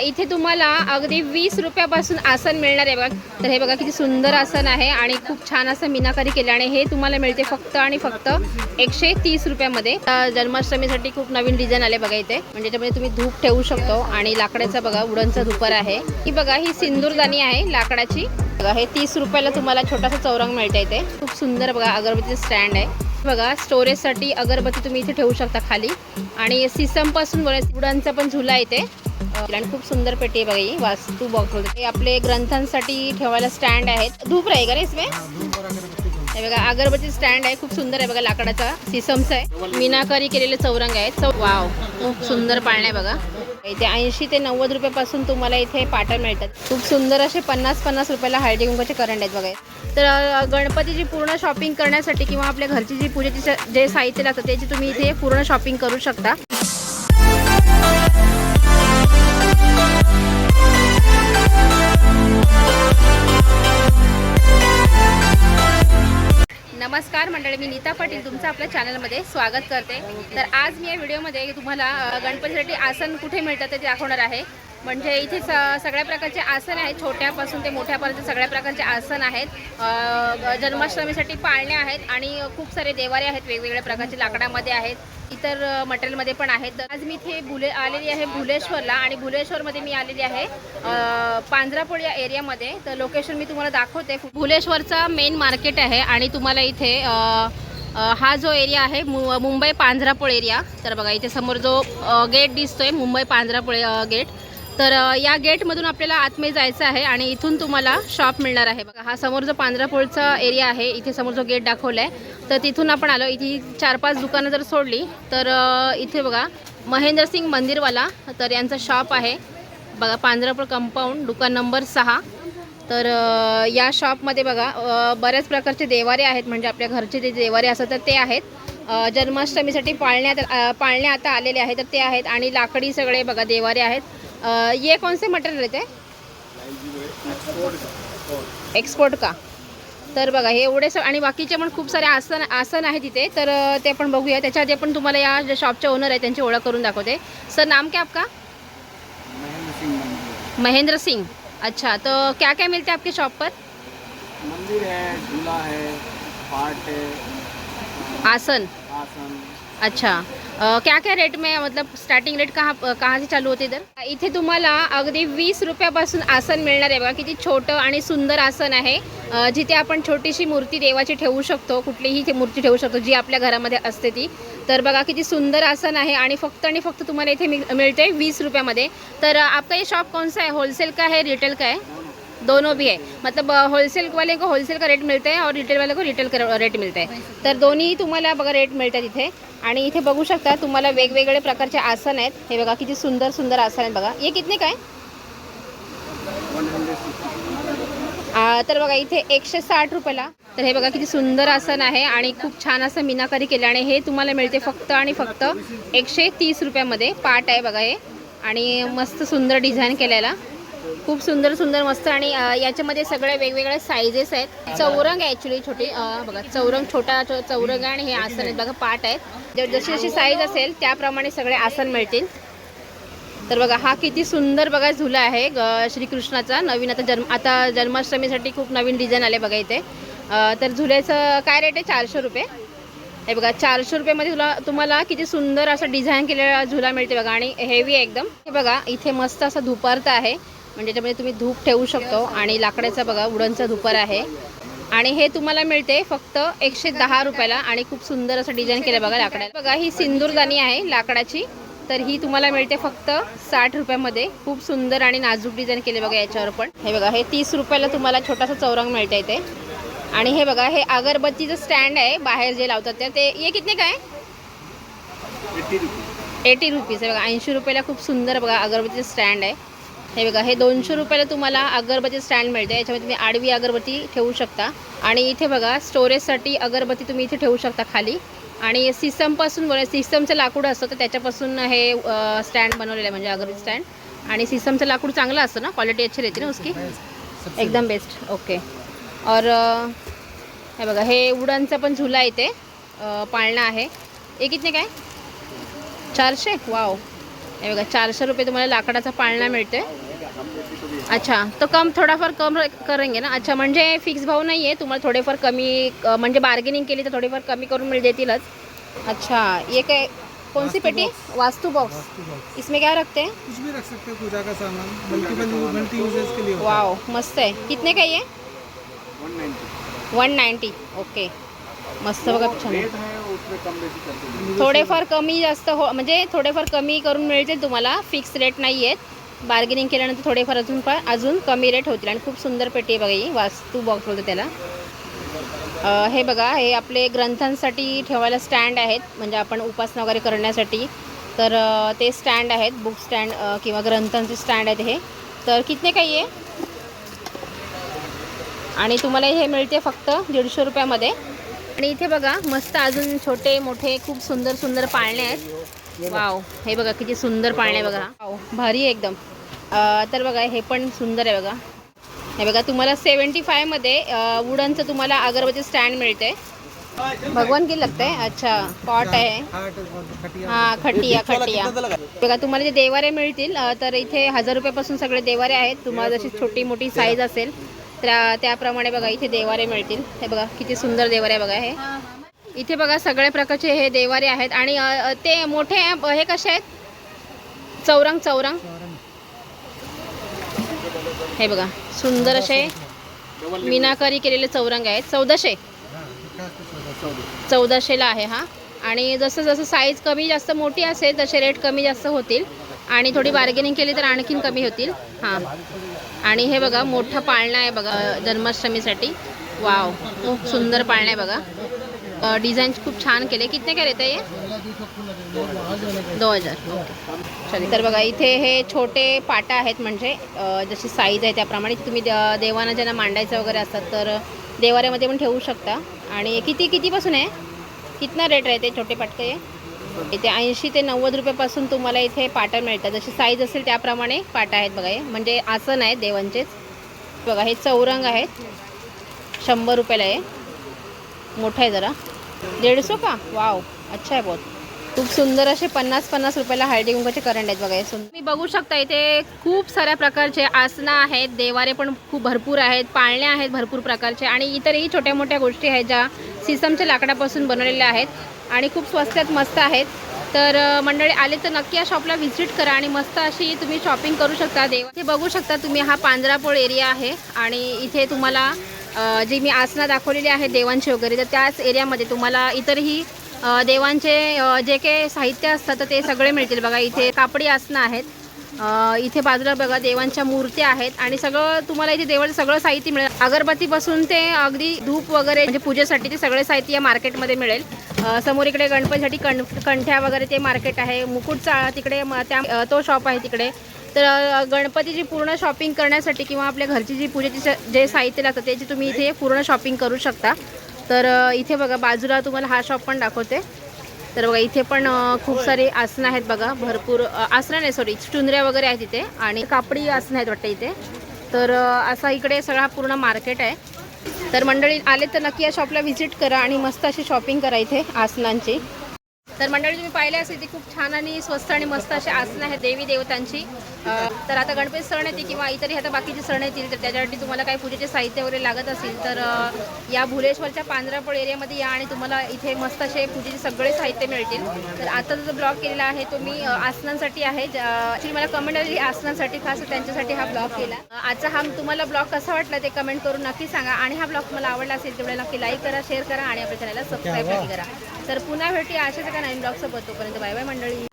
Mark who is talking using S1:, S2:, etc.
S1: इथे तुम्हाला अगदी वीस रुपयापासून आसन मिळणार आहे बघा. तर हे बघा किती सुंदर आसन आहे आणि खूप छान असं मीनाकारी केलं आणि हे तुम्हाला मिळते फक्त आणि फक्त एकशे तीस रुपयामध्ये. जन्माष्टमीसाठी खूप नवीन डिझाईन आले बघा इथे. म्हणजे त्यामध्ये तुम्ही धूप ठेवू शकतो आणि लाकडाचा बघा उडनचा धुपर आहे. ही बघा ही सिंदूरदानी आहे लाकडाची. बघा हे तीस रुपयाला तुम्हाला छोटासा चौरंग मिळते इथे. खूप सुंदर बघा अगरबत्तीचं स्टँड आहे. बघा स्टोरेजसाठी अगरबत्ती तुम्ही इथे ठेवू शकता खाली. आणि सिसमपासून बरेच उडांचा पण झुला इथे. आणि खूप सुंदर पेटी आहे बघा ही वास्तू बॉक्स बोलतो हे आपले ग्रंथांसाठी ठेवायला स्टँड आहेत. धूप राही का रे इसमें? हे बघा अगरबत्ती स्टँड आहे. खूप सुंदर आहे बघा लाकडाचा. सिसमचा आहे. मीनाकारी केलेले चौरंग आहेत. वाव खूप सुंदर पाळणं आहे बघा. इथे ऐंशी ते नव्वद रुपयापासून तुम्हाला इथे पाटा मिळतात. खूप सुंदर असे पन्नास पन्नास रुपयाला हळदी कुंकाचे करंट आहेत बघा. तर गणपतीची पूर्ण शॉपिंग करण्यासाठी किंवा आपल्या घरची जी पूजेची जे साहित्य लागतं त्याची तुम्ही इथे पूर्ण शॉपिंग करू शकता. नमस्कार मंडळी मी नीता पाटील तुमचं आपल्या चॅनलमध्ये स्वागत करते. तर आज मी या व्हिडिओमध्ये तुम्हाला गणपतीसाठी आसन कुठे मिळतं ते दाखवणार आहे. म्हणजे इथे स सगळ्या प्रकारचे आसन आहेत छोट्यापासून ते मोठ्यापर्यंत सगळ्या प्रकारचे आसन आहेत. जन्माष्टमीसाठी पाळणे आहेत आणि खूप सारे देवारे आहेत वेगवेगळ्या प्रकारचे लाकडामध्ये आहेत. इतर मटेरियलमध्ये पण आहेत. आज मी इथे भुले आलेली आहे भुलेश्वरला आणि भुलेश्वरमध्ये मी आलेली आहे अ, या एरियामध्ये. तर लोकेशन मी तुम्हाला दाखवते. भुलेश्वरचा मेन मार्केट आहे आणि तुम्हाला इथे हा जो एरिया आहे मु मुंबई पांजरापोळ एरिया. तर बघा इथे समोर जो गेट दिसतोय मुंबई पांजरापोळ गेट. तर या गेटमधून आपल्याला आतमध्ये जायचं आहे आणि इथून तुम्हाला शॉप मिळणार आहे. बघा हा समोर जो पांढरापूरचा एरिया आहे इथे समोर जो गेट दाखवला आहे तर तिथून आपण आलो. इथे चार पाच दुकानं जर सोडली तर इथे बघा महेंद्र सिंग मंदिरवाला तर यांचं शॉप आहे. बघा पांढरापूर कंपाऊंड दुकान नंबर सहा. तर या शॉपमध्ये बघा बऱ्याच प्रकारचे देवारे आहेत. म्हणजे आपल्या घरचे जे देवारे असतात तर ते आहेत. जन्माष्टमीसाठी पाळण्यात पाळण्या पाळणे आता आलेले आहेत तर ते आहेत. आणि लाकडी सगळे बघा देवारे आहेत. ये कौन से मटेरियल रहते एक्सपोर्ट का. तर बघा हे एवढे स आणि बाकीचे पण खूप सारे आसन आसन आहेत इथे. तर ते पण बघूया. त्याच्या आधी आपण तुम्हाला या जे शॉपचे ओनर आहे त्यांची ओळख करून दाखवते. सर नाम क्या आपका?
S2: महेंद्र सिंह मंदिर
S1: महेंद्र सिंह अच्छा तो क्या क्या मिलता आपके शॉप पर?
S2: मंदिर है झूला है पाट है।
S1: आसन.
S2: आसन.
S1: अच्छा. क्या क्या रेट में मतलब स्टार्टिंग रेट कहाँ कहाँ से चालू होते इधर? इथे तुम्हाला अगदी वीस रुपयापासून आसन मिळणार आहे. बघा किती छोटं आणि सुंदर आसन आहे. जिथे आपण छोटीशी मूर्ती देवाची ठेवू शकतो कुठलीही ती मूर्ती ठेवू शकतो जी आपल्या घरामध्ये असते ती. तर बघा किती सुंदर आसन आहे आणि फक्त आणि फक्त तुम्हाला इथे मिळते वीस रुपयामध्ये. तर आपका हे शॉप कौन आहे होलसेल का आहे रिटेल का आहे दोनों भी है। मतलब होलसेल वाले को होलसेल का रेट मिळते और रिटेल वाले को रिटेल का रेट मिळतं आहे तर दोन्ही तुम्हाला बघा रेट मिळतात इथे. आणि इथे बघू शकता तुम्हाला वेगवेगळे प्रकारचे आसन आहेत. हे बघा किती सुंदर सुंदर आसन आहेत बघा. हे कितने काय तर बघा इथे एकशे साठ रुपयाला. तर हे बघा किती सुंदर आसन आहे आणि खूप छान असं मीनाकारी केलं आणि हे तुम्हाला मिळते फक्त आणि फक्त एकशे तीस रुपयामध्ये. पाट आहे बघा हे. आणि मस्त सुंदर डिझाईन केलेला. खूप सुंदर सुंदर मस्त आणि याच्यामध्ये सगळे वेगवेगळ्या साईजेस आहेत. चौरंग आहे ॲक्च्युली छोटी बघा चौरंग छोटा चौरंग आणि हे आसन आहेत. बघा पाट आहेत. जशी जशी साईज असेल त्याप्रमाणे सगळे आसन मिळतील. तर बघा हा किती सुंदर बघा झुला आहे ग- श्रीकृष्णाचा. नवीन आता जन्म आता जन्माष्टमीसाठी खूप नवीन डिझाईन आले बघा इथे. तर झुल्याचं काय रेट आहे? चारशे रुपये. हे बघा चारशे रुपयामध्ये तुला तुम्हाला किती सुंदर असं डिझाईन केलेला झुला मिळते बघा. आणि हेवी एकदम. हे बघा इथे मस्त असं धुपारतं आहे. म्हणजे त्यामध्ये तुम्ही धूप ठेवू शकतो आणि लाकडाचा बघा उडनचा धुपार आहे. आणि हे तुम्हाला मिळते फक्त एकशे दहा रुपयाला आणि खूप सुंदर असं डिझाईन केलं बघा लाकडाला बघा ही सिंदूरदानी आहे लाकडाची. तर ही तुम्हाला मिळते फक्त साठ रुपयामध्ये. खूप सुंदर आणि नाजूक डिझाईन केले बघा याच्यावर पण. हे बघा हे तीस रुपयाला तुम्हाला छोटासा चौरंग मिळतं इथे. आणि हे बघा हे अगरबत्तीचं स्टँड आहे बाहेर जे लावतात ते ते हे कितने काय? एटी रुपीज आहे बघा ऐंशी रुपयाला खूप सुंदर बघा अगरबत्तीचं स्टँड आहे. हे बघा हे दोनशे रुपयाला तुम्हाला अगरबत्ती स्टँड मिळते. याच्यामध्ये तुम्ही आडवी अगरबत्ती ठेवू शकता. आणि इथे बघा स्टोरेजसाठी अगरबत्ती तुम्ही इथे ठेवू शकता खाली. आणि सिस्टमपासून बन सिस्टमचं लाकूड असतं तर त्याच्यापासून हे स्टँड बनवलेलं आहे म्हणजे अगरबत्ती स्टँड आणि सिस्टमचं लाकूड चांगलं असतं ना? क्वालिटी अच्छी रहती ना उसकी? एकदम बेस्ट ओके और हे बघा हे उडानचा पण झुला इथे. पाळणा आहे. हे कितने काय चारशे? वाव हे बघा चारशे रुपये तुम्हाला लाकडाचा पाळणा मिळते अच्छा तो कम थोडाफार कम करेंगे ना? अच्छा म्हणजे फिक्स भाव नाही आहे तुम्हाला थोडेफार कमी म्हणजे बार्गेनिंग केली तर थोडेफार कमी करून मिळ देतीलच. अच्छा ये काय कौन सी पेटी? वास्तु बॉक्स इसमें क्या रखते? हैं
S3: कुछ भी रख सकते हो पूजा का सामान मल्टीपल मल्टी यूजेस के लिए
S1: वाओ मस्त आहे. कितने का ये?
S2: One ninety
S1: one ninety okay मस्त बघा छान. थोडेफार कमी जास्त हो म्हणजे थोडेफार कमी करून मिळतील तुम्हाला फिक्स रेट नाही आहेत. बार्गेनिंग केल्यानंतर थोडेफार अजून पण अजून कमी रेट होतील. आणि खूप सुंदर पेटी आहे बघा ही. वास्तू बॉक्स बोलतो त्याला. अं, हे बघा हे आपले ग्रंथांसाठी ठेवायला स्टँड आहेत. म्हणजे आपण उपासना वगैरे करण्यासाठी. तर ते स्टँड आहेत. बुक स्टँड किंवा ग्रंथांचे स्टँड आहेत हे. तर कितने काही आहे? आणि तुम्हाला हे मिळते फक्त दीडशे रुपयामध्ये. आणि इथे बघा मस्त अजून छोटे मोठे खूप सुंदर सुंदर पाळणे आहेत. वाव हे बघा किती सुंदर पाळणे बघा. वाव भारी एकदम. तर बघा हे पण सुंदर आहे बघा. हे बघा तुम्हाला सेवन्टी फायमध्ये वुडनचं तुम्हाला अगरबत्ती स्टँड मिळते. भगवान किती लागतंय? अच्छा पॉट आहे. हा खटिया खटिया. बघा तुम्हाला जे देवारे मिळतील तर इथे हजार रुपयापासून सगळे देवारे आहेत. तुम्हाला जशी छोटी मोठी साईज असेल त्या त्याप्रमाणे बघा इथे देवारे मिळतील. हे बघा किती सुंदर देवारे बघा हे. इथे बघा सगळ्या प्रकारचे हे देवारे आहेत. आणि ते मोठे हे कसे आहेत? चौरंग चौरंग. हे बघा सुंदर असे मीनाकारी केलेले चौरंग आहेत. चौदाशे. चौदाशेला आहे हा. आणि जसं जसं साईज कमी जास्त मोठी असेल तसे रेट कमी जास्त होतील. आणि थोडी बार्गेनिंग केली तर आणखीन कमी होतील. हां. आणि हे बघा मोठं पाळणा आहे बघा जन्माष्टमीसाठी. वाव खूप सुंदर पाळणा आहे बघा. डिझाईन खूप छान केले. कितने काय रेते दो हजार. चले तर बघा इथे हे छोटे पाटा आहेत म्हणजे जशी साईज आहे त्याप्रमाणे. तुम्ही देवांना ज्यांना मांडायचं वगैरे असतात तर देवाऱ्यामध्ये पण ठेवू शकता. आणि किती कितीपासून आहे? कितना रेट राहते छोटे पाटके इथे ऐंशी ते नव्वद रुपयापासून तुम्हाला इथे पाटा मिळतात. जशी साईज असेल त्याप्रमाणे पाटा आहेत बघा हे. म्हणजे आसन आहेत देवांचेच. बघा हे चौरंग आहेत. शंभर रुपयाला आहे मोठं आहे जरा. दीडसो का? वाव अच्छा आहे बहुत. खूप सुंदर असे पन्नास पन्नास रुपयाला हळदी कुंकाचे करंट आहेत बघा हे. तुम्ही बघू शकता इथे खूप साऱ्या प्रकारचे आसनं आहेत. देवारे पण खूप भरपूर आहेत. पाळण्या आहेत भरपूर प्रकारचे. आणि इतरही छोट्या मोठ्या गोष्टी आहेत ज्या सिसमच्या लाकडापासून बनवलेल्या आहेत. आणि खूप स्वस्तात मस्त आहेत. तर मंडळी आले तर नक्की या शॉपला व्हिजिट करा आणि मस्त अशी तुम्ही शॉपिंग करू शकता. देव इथे बघू शकता तुम्ही हा पांजरापोळ एरिया आहे आणि इथे तुम्हाला जी मी आसनं दाखवलेली आहेत देवांची वगैरे तर त्याच एरियामध्ये तुम्हाला इतरही देवांचे जे काही साहित्य असतात तर ते सगळे मिळतील. बघा इथे कापडी आसनं आहेत. इथे बाजूला बघा देवांच्या मूर्त्या आहेत आणि सगळं तुम्हाला इथे देवाचं सगळं साहित्य मिळेल. अगरबत्तीपासून ते अगदी धूप वगैरे म्हणजे पूजेसाठी ते सगळे साहित्य या मार्केटमध्ये मिळेल. समोर इकडे गणपतीसाठी कण कंठ्या वगैरे ते मार्केट आहे. मुकुटचा तिकडे त्या तो शॉप आहे तिकडे. तर गणपतीची पूर्ण शॉपिंग करण्यासाठी किंवा आपल्या घरची जी पूजेची स- जे साहित्य लागतं त्याची तुम्ही इथे पूर्ण शॉपिंग करू शकता. तर इथे बघा बाजूला तुम्हाला हा शॉप पण दाखवते. तर बघा इथे पण खूप सारी आसनं आहेत बघा भरपूर आसनं नाही सॉरी चुंदऱ्या वगैरे आहेत इथे आणि कापडी आसनं आहेत वाटतं इथे. तर असा इकडे सगळा पूर्ण मार्केट आहे. तर मंडळी आले तर नक्की या शॉपला व्हिजिट करा आणि मस्त अशी शॉपिंग करा इथे आसनांची. तर मंडळी तुम्ही पाहिले असेल ती खूप छान आणि स्वस्त आणि मस्त अशी आसनं आहेत देवी देवतांची. तर आता गणपती सण येते किंवा इतरही आता बाकीचे सण येतील तर त्याच्यासाठी तुम्हाला काही पूजेचे साहित्य वगैरे लागत असेल तर या भुलेश्वरच्या पांजरापळ एरियामध्ये या आणि तुम्हाला इथे मस्त असे पूजेचे सगळे साहित्य मिळतील. तर आता जो ब्लॉग केलेला आहे तो मी आसनांसाठी आहे. ॲक्च्युली मला कमेंट आली आसनांसाठी खास त्यांच्यासाठी हा ब्लॉग केला. आजचा हा तुम्हाला ब्लॉग कसा वाटला ते कमेंट करून नक्की सांगा. आणि हा ब्लॉग तुम्हाला आवडला असेल तेवढे नक्की लाईक करा शेअर करा आणि आपल्या चॅनलला सबस्क्राईब नक्की करा. तर पुन्हा भेटी अशाच एका नवीन ब्लॉगसोबत. तोपर्यंत बाय बाय मंडळी.